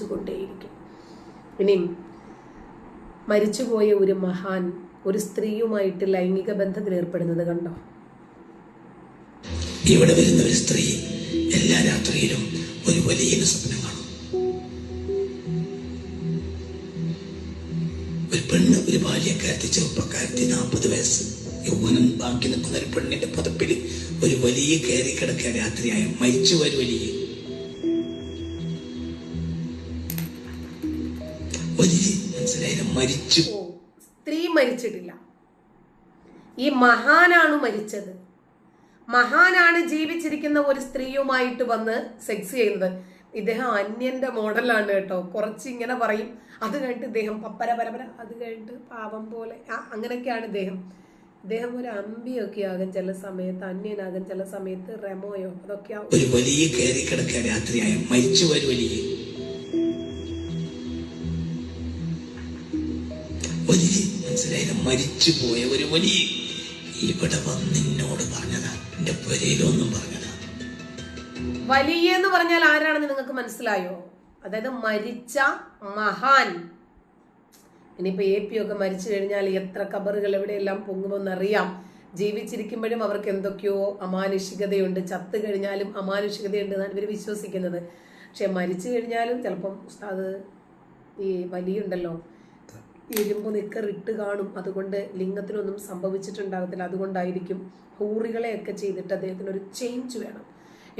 മരിച്ചുകൊണ്ടേയിരിക്കും ഇനിയും മരിച്ചുപോയ ഒരു മഹാൻ ഒരു സ്ത്രീയുമായിട്ട് ലൈംഗിക ബന്ധത്തിൽ ഏർപ്പെടുന്നത് കണ്ടോ? ഇവിടെ വരുന്ന ഒരു സ്ത്രീ എല്ലാ രാത്രിയിലും ഒരു വലിയ സ്വപ്നം കാണും. ഒരു പെണ്ണ് ഒരു ബാല്യക്കാരത്തി ചെറുപ്പക്കാരത്തി നാൽപ്പത് വയസ്സ്. യൗവനം ബാക്കി നിൽക്കുന്ന ഒരു പെണ്ണിന്റെ പതപ്പിൽ ഒരു വലിയ കയറി കിടക്കുക രാത്രിയായ മരിച്ചു ഒരു വലിയ മനസ്സിലായില്ല മരിച്ചു. സ്ത്രീ മരിച്ചിട്ടില്ല. ഈ മഹാനാണ് മരിച്ചത്. മഹാനാണ് ജീവിച്ചിരിക്കുന്ന ഒരു സ്ത്രീയുമായിട്ട് വന്ന് സെക്സ് ചെയ്യുന്നത്. ഇദ്ദേഹം അന്യന്റെ മോഡലാണ് കേട്ടോ. കുറച്ച് ഇങ്ങനെ പറയും. അത് കഴിഞ്ഞിട്ട് ഇദ്ദേഹം പപ്പര പരപര അത് കഴിഞ്ഞിട്ട് പാവം പോലെ അങ്ങനെയൊക്കെയാണ് ഇദ്ദേഹം. ഇദ്ദേഹം ഒരു അമ്പിയൊക്കെ ആകും ചില സമയത്ത് അന്യനാകും ചില സമയത്ത് റെമോയോ അതൊക്കെ ഒരു വലിയ കയറി കിടക്കാൻ രാത്രിയായ. മരിച്ചു ഒരു വലിയ വലിയ മനസ്സിലായില്ല. മരിച്ചു പോയ ഒരു വലിയ ഇവിടെ വന്ന് എന്നോട് പറഞ്ഞതാ. എന്റെ പുരയിലൊന്നും പറഞ്ഞതാ. വലിയ എന്ന് പറഞ്ഞാൽ ആരാണെന്ന് നിങ്ങൾക്ക് മനസ്സിലായോ? അതായത് മരിച്ച മഹാൻ. ഇനിയിപ്പോ എ പി ഒക്കെ മരിച്ചു കഴിഞ്ഞാൽ എത്ര കബറുകൾ എവിടെയെല്ലാം പൊങ്ങുമെന്നറിയാം. ജീവിച്ചിരിക്കുമ്പോഴും അവർക്ക് എന്തൊക്കെയോ അമാനുഷികതയുണ്ട്. ചത്തു കഴിഞ്ഞാലും അമാനുഷികതയുണ്ട് എന്നാണ് ഇവർ വിശ്വസിക്കുന്നത്. പക്ഷെ മരിച്ചു കഴിഞ്ഞാലും ചിലപ്പം ഉസ്താദ് ഈ വലിയുണ്ടല്ലോ. ഇരുമ്പ് നിക്കറിട്ട് കാണും. അതുകൊണ്ട് ലിംഗത്തിനൊന്നും സംഭവിച്ചിട്ടുണ്ടാകത്തില്ല. അതുകൊണ്ടായിരിക്കും ഹൂറികളെയൊക്കെ ചെയ്തിട്ട് അദ്ദേഹത്തിന് ഒരു ചേഞ്ച് വേണം.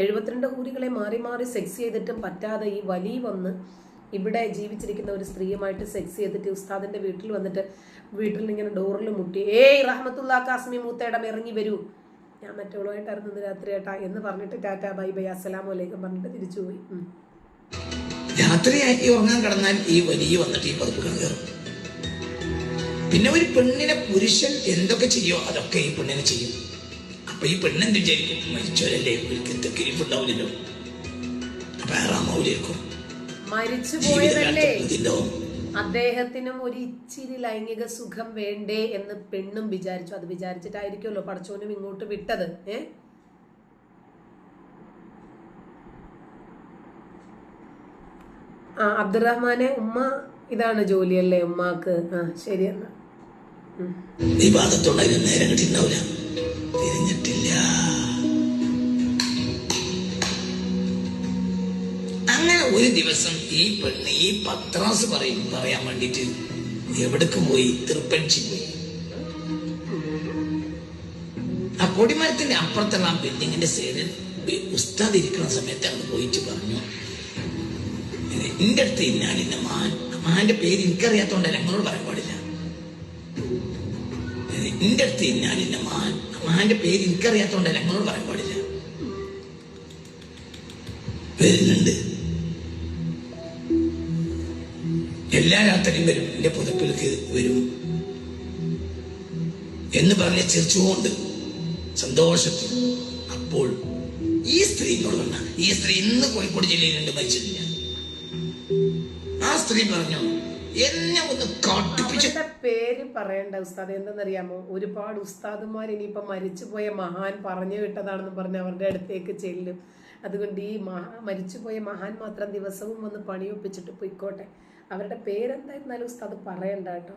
എഴുപത്തിരണ്ട് ഹൂറികളെ മാറി മാറി സെക്സ് ചെയ്തിട്ടും പറ്റാതെ ഈ വലി വന്ന് ഇവിടെ ജീവിച്ചിരിക്കുന്ന ഒരു സ്ത്രീയുമായിട്ട് സെക്സ് ചെയ്തിട്ട് ഉസ്താദിന്റെ വീട്ടിൽ വന്നിട്ട് വീട്ടിൽ ഇങ്ങനെ ഡോറിൽ മുട്ടി ഏയ് റഹമത്തുള്ള കാസ്മി മൂത്തേടം ഇറങ്ങി വരൂ. ഞാൻ മറ്റുള്ളവരായിട്ടായിരുന്നു ഇന്ന് രാത്രി ഏട്ടാ എന്ന് പറഞ്ഞിട്ട് ടാറ്റ ബൈ ബൈ അസ്സലാമു അലൈക്കും പറഞ്ഞിട്ട് തിരിച്ചുപോയി. രാത്രിയായി ഉറങ്ങാൻ കിടന്നാൽ ഈ വലിയ വന്നിട്ട് ഈ പതിപ്പ് കയറും. പിന്നെ ഒരു പെണ്ണിനെ പുരുഷൻ എന്തൊക്കെ ചെയ്യോ അതൊക്കെ ഈ പെണ്ണിനെ ചെയ്യും. അപ്പൊ ഈ പെണ്ണ് പെണ്ണെന്ത് വിചാരിക്കും? മരിച്ചവരല്ലേ? ഒരിക്കൽ തെക്കിരിപ്പുണ്ടാവില്ലല്ലോ അപ്പൊ ആറാമാവിലേക്കും അദ്ദേഹത്തിനും ഒരു ഇച്ചിരി ലൈംഗിക സുഖം വേണ്ടേ എന്ന് പെണ്ണും വിചാരിച്ചു. അത് വിചാരിച്ചിട്ടായിരിക്കുമല്ലോ പടച്ചോനും ഇങ്ങോട്ട് വിട്ടത്. ഏ? ആ അബ്ദുറഹ്മാനെ ഉമ്മ ഇതാണ് ജോലിയല്ലേ ഉമ്മാക്ക്? ആ ശരി എന്നാ. ഈ ഭാഗത്തുണ്ടായി നേരം കിട്ടിയിട്ടുണ്ടാവില്ല തിരിഞ്ഞിട്ടില്ല. അങ്ങനെ ഒരു ദിവസം ഈ പെണ്ണ് ഈ പത്രാസ് പറയും പറയാൻ വേണ്ടിട്ട് എവിടേക്ക് പോയി? തൃപ്പൻഷി പോയി. ആ കൊടിമരത്തിന്റെ അപ്പുറത്തുള്ള ആ ബിൽഡിങ്ങിന്റെ സൈഡിൽ ഉസ്താദ് ഇരിക്കുന്ന സമയത്ത് അങ്ങ് പോയിട്ട് പറഞ്ഞു എന്റെ അടുത്ത് ഇന്നാലിന്റെ മാൻ മാന്റെ പേര് എനിക്കറിയാത്തോണ്ടല്ല ഞങ്ങളോട് പറയാൻ എന്റെ അടുത്ത് ഇന്നാലിന്റെ മാൻ മാന്റെ പേര് എനിക്കറിയാത്തോണ്ട് ഞങ്ങളോട് പറയാൻ പാടില്ല. വരുന്നുണ്ട്. എല്ലാ രാത്രിയും വരും. എന്റെ പുതപ്പിലേക്ക് വരും. എന്ന് പറഞ്ഞ ചിരിച്ചുകൊണ്ട് സന്തോഷത്തിൽ അപ്പോൾ ഈ സ്ത്രീ ഈ സ്ത്രീ ഇന്ന് കോഴിക്കോട് ജില്ലയിലുണ്ട് മരിച്ചിട്ടില്ല. ആ സ്ത്രീ പറഞ്ഞു എന്നെ ഒന്ന് കാട്ടിപ്പിച്ചു. പേര് പറയണ്ട ഉസ്താദ് എന്തെന്നറിയാമോ? ഒരുപാട് ഉസ്താദുമാർ ഇനിയിപ്പം മരിച്ചുപോയ മഹാൻ പറഞ്ഞു വിട്ടതാണെന്ന് പറഞ്ഞ് അവരുടെ അടുത്തേക്ക് ചെല്ലും. അതുകൊണ്ട് ഈ മഹാ മരിച്ചുപോയ മഹാൻ മാത്രം ദിവസവും വന്ന് പണിയൊപ്പിച്ചിട്ട് പൊയ്ക്കോട്ടെ. അവരുടെ പേരെന്തായിരുന്നാലും ഉസ്താദ് പറയണ്ട കേട്ടോ.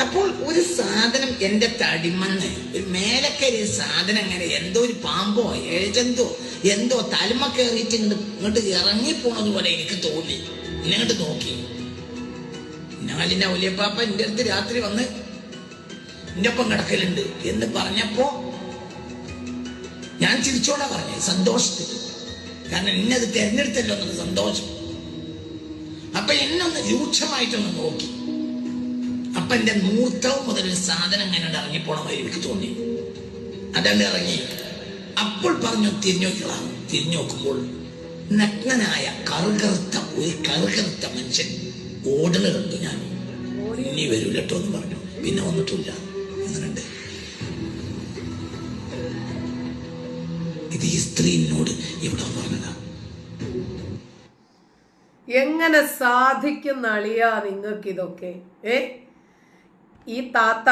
അപ്പോൾ ഒരു സാധനം എന്റെ തടിമന്ന് ഒരു മേലക്കരി സാധനം അങ്ങനെ എന്തോ ഒരു പാമ്പോ ഏജന്തോ എന്തോ തലമ കയറിയിട്ട് ഇങ്ങോട്ട് ഇങ്ങോട്ട് ഇറങ്ങിപ്പോണത് പോലെ എനിക്ക് തോന്നി. ഇങ്ങോട്ട് നോക്കി. ഞാലിന്റെ ഒലിയപ്പാപ്പ എന്റെ അടുത്ത് രാത്രി വന്ന് എന്റെ ഒപ്പം കിടക്കലുണ്ട് എന്ന് പറഞ്ഞപ്പോ ഞാൻ ചിരിച്ചോടെ പറഞ്ഞു സന്തോഷത്തിൽ. കാരണം എന്നെ അത് തെരഞ്ഞെടുത്തല്ലോ എന്നത് സന്തോഷം. അപ്പൊ എന്നെ ഒന്ന് രൂക്ഷമായിട്ടൊന്ന് നോക്കി. അപ്പൊ എന്റെ മൂർത്തവും മുതൽ ഒരു സാധനം അങ്ങനെ ഇറങ്ങിപ്പോണം എനിക്ക് തോന്നി. അതണ്ട് ഇറങ്ങി. അപ്പോൾ പറഞ്ഞു തിരിഞ്ഞോക്കളാം തിരിഞ്ഞു നോക്കുമ്പോൾ നഗ്നനായ കറുകറുത്ത ഒരു കറുകറുത്ത മനുഷ്യൻ ഓടണ കണ്ടു ഞാൻ. ഇനി വരൂലട്ടോ എന്ന് പറഞ്ഞു. പിന്നെ വന്നിട്ടില്ല. എന്നിട്ട് ഇത് ഈ സ്ത്രീനോട് ഇവിടെ പറഞ്ഞതാ? എങ്ങനെ സാധിക്കുന്ന അളിയാ നിങ്ങൾക്കിതൊക്കെ? ഏ? ഈ താത്ത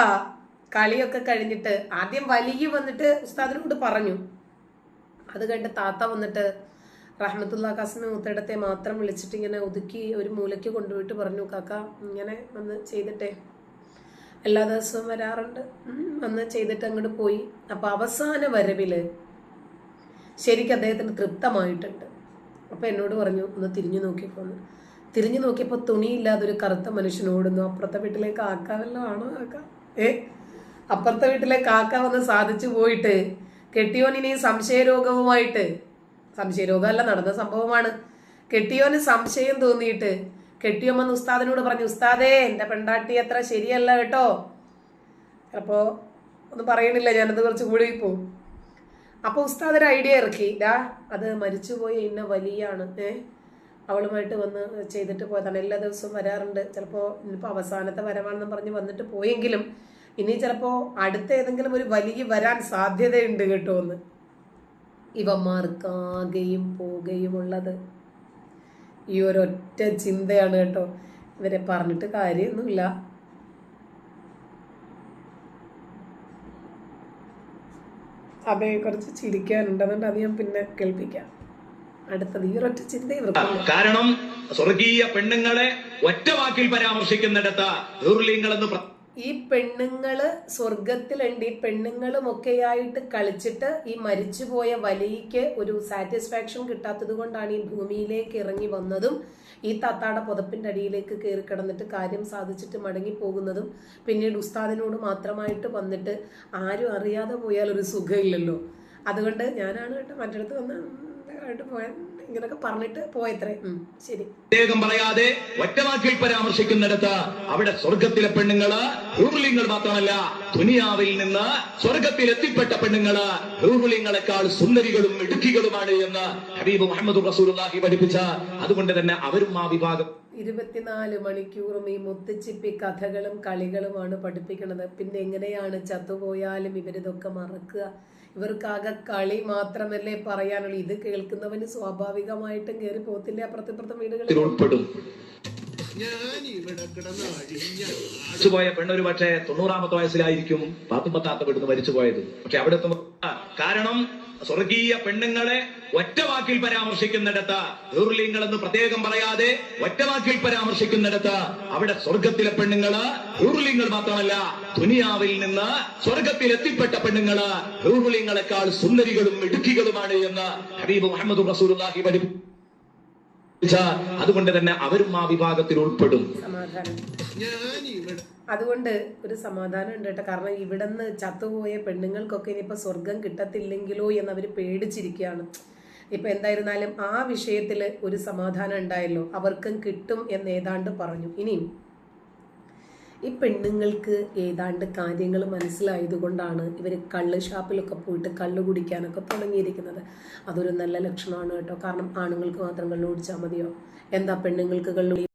കളിയൊക്കെ കഴിഞ്ഞിട്ട് ആദ്യം വലിയ വന്നിട്ട് ഉസ്താദിനോട് പറഞ്ഞു. അത് കണ്ട് താത്ത വന്നിട്ട് റഹ്മത്തുള്ള കാസിമി മൂത്തയിടത്തെ മാത്രം വിളിച്ചിട്ട് ഇങ്ങനെ ഒതുക്കി ഒരു മൂലയ്ക്ക് കൊണ്ടുപോയിട്ട് പറഞ്ഞു കാക്ക ഇങ്ങനെ വന്ന് ചെയ്തിട്ടേ. എല്ലാ ദിവസവും വരാറുണ്ട്. വന്ന് ചെയ്തിട്ട് അങ്ങോട്ട് പോയി. അപ്പൊ അവസാന വരവിൽ ശരിക്കും അദ്ദേഹത്തിന് തൃപ്തമായിട്ടുണ്ട്. അപ്പൊ എന്നോട് പറഞ്ഞു ഒന്ന് തിരിഞ്ഞു നോക്കിക്കോന്ന്. തിരിഞ്ഞു നോക്കിയപ്പോൾ തുണിയില്ലാതെ ഒരു കറുത്ത മനുഷ്യൻ ഓടുന്നു. അപ്പുറത്തെ വീട്ടിലെ കാക്ക ആണോ കാക്ക? ഏ? അപ്പുറത്തെ വീട്ടിലെ കാക്ക വന്ന് സാധിച്ചു പോയിട്ട് കെട്ടിയോനിനി സംശയരോഗവുമായിട്ട് സംശയരോഗമല്ല നടന്ന സംഭവമാണ്. കെട്ടിയോന് സംശയം തോന്നിയിട്ട് കെട്ടിയോൻ ഉസ്താദിനോട് പറഞ്ഞു ഉസ്താദേ എന്റെ പെണ്ടാട്ടി അത്ര ശരിയല്ല കേട്ടോ. അപ്പോൾ ഒന്നും പറയണില്ല ഞാനത് കുറച്ച് കൂടി പോവും അപ്പോൾ ഉസ്താദ് ഒരു ഐഡിയ ഇറക്കി. ഡാ അത് മരിച്ചുപോയി ഇന്ന വലിയാണ്. ഏ? അവളുമായിട്ട് വന്ന് ചെയ്തിട്ട് പോയതാണ്. എല്ലാ ദിവസവും വരാറുണ്ട്. ചിലപ്പോൾ ഇനിയിപ്പോൾ അവസാനത്തെ വരവാണെന്ന് പറഞ്ഞ് വന്നിട്ട് പോയെങ്കിലും ഇനി ചിലപ്പോൾ അടുത്ത ഏതെങ്കിലും ഒരു വലിയ വരാൻ സാധ്യതയുണ്ട് കേട്ടോ എന്ന്. ഇവന്മാർക്കാകെയും ഉള്ളത് ഈ ഒരൊറ്റ ചിന്തയാണ് കേട്ടോ. ഇവരെ പറഞ്ഞിട്ട് കാര്യമൊന്നുമില്ല. അതെ കുറച്ച് ചിരിക്കാനുണ്ട്. അതുകൊണ്ട് അത് ഞാൻ പിന്നെ കേൾപ്പിക്കാം. അടുത്തത് ഈ ഒരൊറ്റ കാരണം സ്വർഗീയ പെണ്ണുങ്ങളെ ഒറ്റ വാക്കിൽ പരാമർശിക്കുന്നിടത്ത് പ്ര- ഈ പെണ്ണുങ്ങൾ സ്വർഗത്തിലുണ്ട്. ഈ പെണ്ണുങ്ങളും ഒക്കെയായിട്ട് കളിച്ചിട്ട് ഈ മരിച്ചുപോയ വലിയ്ക്ക് ഒരു സാറ്റിസ്ഫാക്ഷൻ കിട്ടാത്തത് കൊണ്ടാണ് ഈ ഭൂമിയിലേക്ക് ഇറങ്ങി വന്നതും ഈ തത്താടെ പുതപ്പിന്റെ അടിയിലേക്ക് കയറി കിടന്നിട്ട് കാര്യം സാധിച്ചിട്ട് മടങ്ങി പോകുന്നതും പിന്നീട് ഉസ്താദിനോട് മാത്രമായിട്ട് വന്നിട്ട് ആരും അറിയാതെ പോയാൽ ഒരു സുഖമില്ലല്ലോ. അതുകൊണ്ട് ഞാനാണ് കേട്ടോ മറ്റടുത്ത് വന്ന് ഇങ്ങനൊക്കെ പറഞ്ഞിട്ട് പോയത്രേ ശരി. പ്രത്യേകം പറയാതെ ഒറ്റവാക്കിൽ പരാമർശിക്കുന്നിടത്ത് അവിടെ സ്വർഗത്തിലെ പെണ്ണുങ്ങൾ ദുർലിംഗങ്ങൾ മാത്രമല്ല ദുനിയാവിൽ നിന്ന് സ്വർഗത്തിൽ എത്തിപ്പെട്ട പെണ്ണുങ്ങൾ ദുർലിംഗങ്ങളെക്കാൾ സുന്ദരികളും ഇടുക്കികളുമാണ് എന്ന് ഹബീബ് മുഹമ്മദ് റസൂലുള്ളാഹി പഠിപ്പിച്ച. അതുകൊണ്ട് തന്നെ അവരും ആ വിഭാഗം. ഇരുപത്തിനാല് മണിക്കൂറും ഈ മുത്തച്ചിപ്പി കഥകളും കളികളുമാണ് പഠിപ്പിക്കുന്നത്. പിന്നെ എങ്ങനെയാണ് ചത്തുപോയാലും ഇവരിതൊക്കെ മറക്കുക? ഇവർക്കാകെ കളി മാത്രമല്ലേ പറയാനുള്ളൂ. ഇത് കേൾക്കുന്നവന് സ്വാഭാവികമായിട്ടും കയറി പോത്തില്ലേ അപ്പുറത്തെ ഇപ്പുറത്തെ വീടുകളിൽ? ഉൾപ്പെടും. മരിച്ചുപോയ പെണ്ണൊരു പക്ഷേ തൊണ്ണൂറാമത്തെ വയസ്സിലായിരിക്കും. പാത്തുമ്പത്താത്ത വീട്ടിൽ നിന്ന് മരിച്ചുപോയത്. പക്ഷെ അവിടെ കാരണം സ്വർഗീയ പെണ്ണുങ്ങളെ ഒറ്റവാക്കിൽ പരാമർശിക്കുന്നിടത്ത് ദുർലിംഗങ്ങളെന്ന് പ്രത്യേകം പറയാതെ ഒറ്റവാക്കിൽ പരാമർശിക്കുന്നിടത്ത് അവിടെ സ്വർഗത്തിലെ പെണ്ണുങ്ങൾ ദുർലിംഗങ്ങൾ മാത്രമല്ല ദുനിയാവിൽ നിന്ന് സ്വർഗത്തിൽ എത്തിപ്പെട്ട പെണ്ണുങ്ങൾ ദുർലിംഗങ്ങളെക്കാൾ സുന്ദരികളും ഇടുക്കികളുമാണ് എന്ന് ഹബീബ് മുഹമ്മദ് റസൂലുള്ളാഹി പഠിപ്പിച്ച. അതുകൊണ്ട് തന്നെ അവരും ആ വിഭാഗത്തിൽ ഉൾപ്പെടും. അതുകൊണ്ട് ഒരു സമാധാനം ഉണ്ട് കേട്ടോ. കാരണം ഇവിടുന്ന് ചത്തുപോയ പെണ്ണുങ്ങൾക്കൊക്കെ ഇനിയിപ്പോൾ സ്വർഗം കിട്ടത്തില്ലെങ്കിലോ എന്ന് അവർ പേടിച്ചിരിക്കുകയാണ്. ഇപ്പൊ എന്തായിരുന്നാലും ആ വിഷയത്തിൽ ഒരു സമാധാനം ഉണ്ടായല്ലോ. അവർക്കും കിട്ടും എന്ന് ഏതാണ്ട് പറഞ്ഞു. ഇനിയും ഈ പെണ്ണുങ്ങൾക്ക് ഏതാണ്ട് കാര്യങ്ങൾ മനസ്സിലായതുകൊണ്ടാണ് ഇവർ കള്ള് ഷാപ്പിലൊക്കെ പോയിട്ട് കള്ള് കുടിക്കാനൊക്കെ തുടങ്ങിയിരിക്കുന്നത്. അതൊരു നല്ല ലക്ഷണമാണ് കേട്ടോ. കാരണം ആണുങ്ങൾക്ക് മാത്രം കള്ള് കുടിച്ചാൽ മതിയോ? എന്താ പെണ്ണുങ്ങൾക്ക് കള്ളു